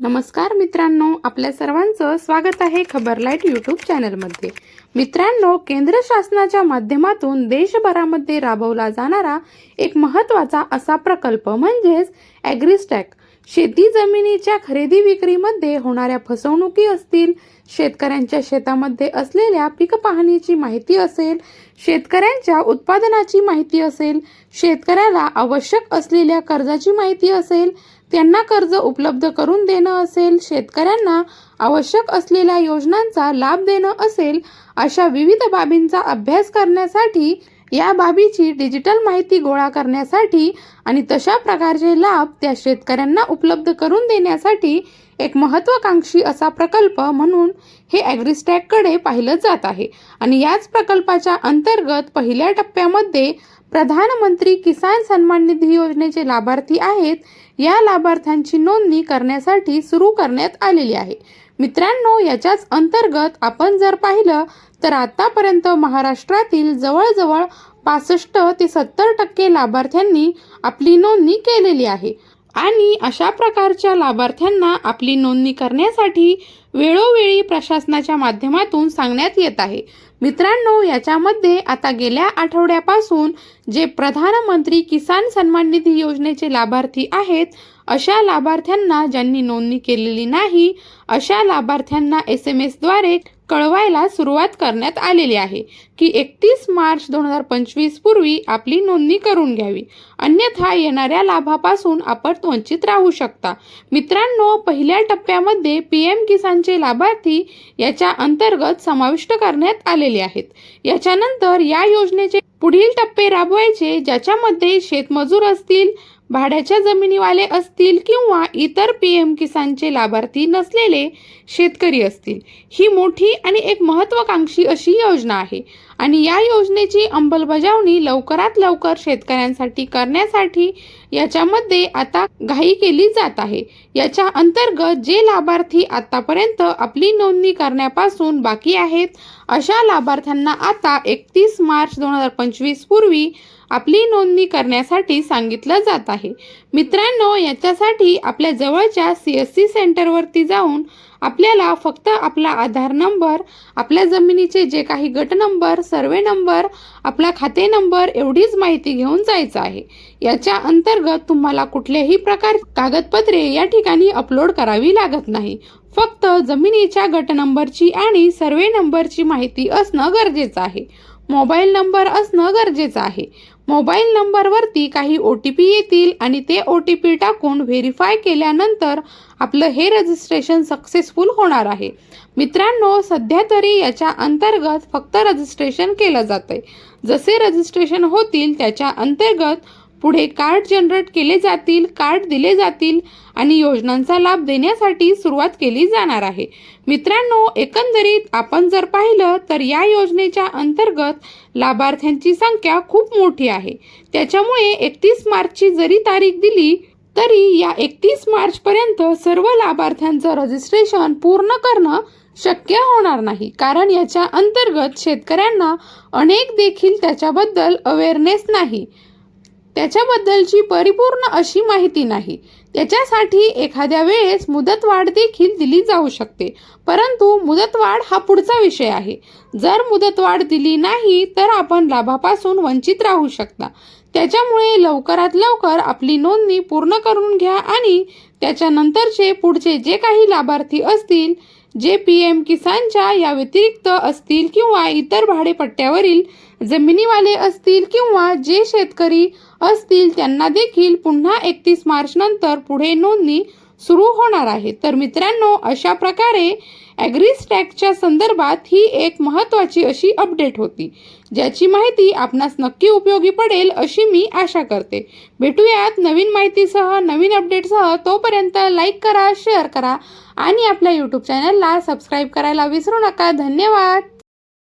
नमस्कार मित्रांनो आपल्या सर्वांचं स्वागत आहे खबरलाईट यूट्यूब चॅनलमध्ये. मित्रांनो केंद्र शासनाच्या माध्यमातून देशभरामध्ये राबवला जाणारा एक महत्त्वाचा असा प्रकल्प म्हणजेच ॲग्रिस्टॅक शेती जमिनीच्या खरेदी विक्रीमध्ये होणाऱ्या फसवणुकी असतील शेतकऱ्यांच्या शेतामध्ये असलेल्या पीक पाहणीची माहिती असेल शेतकऱ्यांच्या उत्पादनाची माहिती असेल शेतकऱ्याला आवश्यक असलेल्या कर्जाची माहिती असेल त्यांना कर्ज उपलब्ध करून देणं असेल शेतकऱ्यांना आवश्यक असलेल्या योजनांचा लाभ देणं असेल अशा विविध बाबींचा अभ्यास करण्यासाठी या बाबीची डिजिटल माहिती गोळा करण्यासाठी आणि तशा प्रकारचे लाभ त्या शेतकऱ्यांना उपलब्ध करून देण्यासाठी एक महत्त्वाकांक्षी असा प्रकल्प म्हणून हे ॲग्रिस्टॅककडे पाहिलं जात आहे. आणि याच प्रकल्पाच्या अंतर्गत पहिल्या टप्प्यामध्ये प्रधानमंत्री किसान सन्मान निधी योजनेचे लाभार्थी आहेत. या लाभार्थ्यांची नोंदणी करण्यासाठी सुरू करण्यात आलेली आहे. मित्रांनो याच्याच अंतर्गत आपण जर पाहिलं तर आतापर्यंत महाराष्ट्रातील जवळजवळ पासष्ट ते सत्तर टक्के लाभार्थ्यांनी आपली नोंदणी केलेली आहे. आणि अशा प्रकारच्या लाभार्थ्यांना आपली नोंदणी करण्यासाठी वेळोवेळी प्रशासनाच्या माध्यमातून सांगण्यात येत आहे. मित्रांनो याच्यामध्ये आता गेल्या आठवड्यापासून जे प्रधानमंत्री किसान सन्मान निधी योजनेचे लाभार्थी आहेत अशा लाभार्थ्यांना ज्यांनी नोंदणी केलेली नाही अशा लाभार्थ्यांना एस एम एसद्वारे कळवायला सुरुवात करण्यात आलेली आहे की एकतीस मार्च दोन हजार पंचवीस पूर्वी आपली नोंदणी करून घ्यावी. अन्यथा येणाऱ्या लाभापासून आपण वंचित राहू शकता. मित्रांनो पहिल्या टप्प्यामध्ये पी एम किसानचे लाभार्थी याच्या अंतर्गत समाविष्ट करण्यात आलेले आहेत. याच्यानंतर या योजनेचे पुढील टप्पे राबवायचे ज्याच्यामध्ये शेतमजूर असतील भाड्याच्या जमिनीवाले असतील किंवा इतर पी एम किसानचे लाभार्थी नसलेले शेतकरी असतील ही मोठी आणि एक महत्त्वाकांक्षी अशी योजना आहे. आणि या योजनेची अंमलबजावणी लवकरात लवकर शेतकऱ्यांसाठी करण्यासाठी याच्यामध्ये आता घाई केली जात आहे. याच्या अंतर्गत जे लाभार्थी आतापर्यंत आपली नोंदणी करण्यापासून बाकी आहेत अशा लाभार्थ्यांना आता एकतीस मार्च दोन हजार पंचवीस पूर्वी आपली नोंदणी करण्यासाठी सांगितलं जात आहे. मित्रांनो याच्यासाठी आपल्या जवळच्या सी एस सी सेंटरवरती जाऊन आपल्याला फक्त आपला आधार नंबर आपल्या जमिनीचे जे काही गट नंबर सर्वे नंबर आपला खाते नंबर एवढीच माहिती घेऊन जायचं आहे. याच्या अंतर्गत तुम्हाला कुठल्याही प्रकार कागदपत्रे या ठिकाणी अपलोड करावी लागत नाही. फक्त जमिनीच्या गट नंबरची आणि सर्वे नंबरची माहिती असणं गरजेचं आहे. मोबाईल नंबर असणं गरजेचं आहे. मोबाईल नंबरवरती काही ओ टी पी येतील आणि ते ओ टी पी टाकून व्हेरीफाय केल्यानंतर आपलं हे रजिस्ट्रेशन सक्सेसफुल होणार आहे. मित्रांनो सध्या तरी याच्या अंतर्गत फक्त रजिस्ट्रेशन केलं जातं आहे जसे रजिस्ट्रेशन होतील त्याच्या अंतर्गत पुढे कार्ड जनरेट केले जातील कार्ड दिले जातील आणि योजनांचा लाभ देण्यासाठी सुरुवात केली जाणार आहे. मित्रांनो एकंदरीत आपण जर पाहिलं तर या योजनेच्या अंतर्गत लाभार्थ्यांची संख्या खूप मोठी आहे. त्याच्यामुळे एकतीस मार्चची जरी तारीख दिली तरी या एकतीस मार्चपर्यंत सर्व लाभार्थ्यांचं रजिस्ट्रेशन पूर्ण करणं शक्य होणार नाही. कारण याच्या अंतर्गत शेतकऱ्यांना अनेक देखील त्याच्याबद्दल अवेअरनेस नाही. त्याच्याबद्दलची परिपूर्ण अशी माहिती नाही. त्याच्यासाठी एखाद्या वेळेस मुदतवाढ देखील दिली जाऊ शकते. परंतु मुदतवाढ हा पुढचा विषय आहे. जर मुदतवाढ दिली नाही तर आपण लाभापासून वंचित राहू शकता. त्याच्यामुळे लवकरात लवकर आपली नोंदणी पूर्ण करून घ्या आणि त्याच्यानंतरचे पुढचे जे काही लाभार्थी असतील जे पी एम किसानच्या या व्यतिरिक्त असतील किंवा इतर भाडेपट्ट्यावरील जमिनीवाले असतील किंवा जे शेतकरी असतील त्यांना देखील पुन्हा एकतीस मार्च नंतर पुढे नोंदणी सुरू होणार आहे. तर मित्रांनो अशा प्रकारे ॲग्रीस्टॅकच्या संदर्भात ही एक महत्त्वाची अशी अपडेट होती. ज्याची माहिती आपणास नक्की उपयोगी पडेल अशी मी आशा करते. भेटूयात नवीन माहितीसह नवीन अपडेटसह तोपर्यंत लाईक करा शेअर करा आणि आपल्या यूट्यूब चॅनलला सबस्क्राईब करायला विसरू नका. धन्यवाद!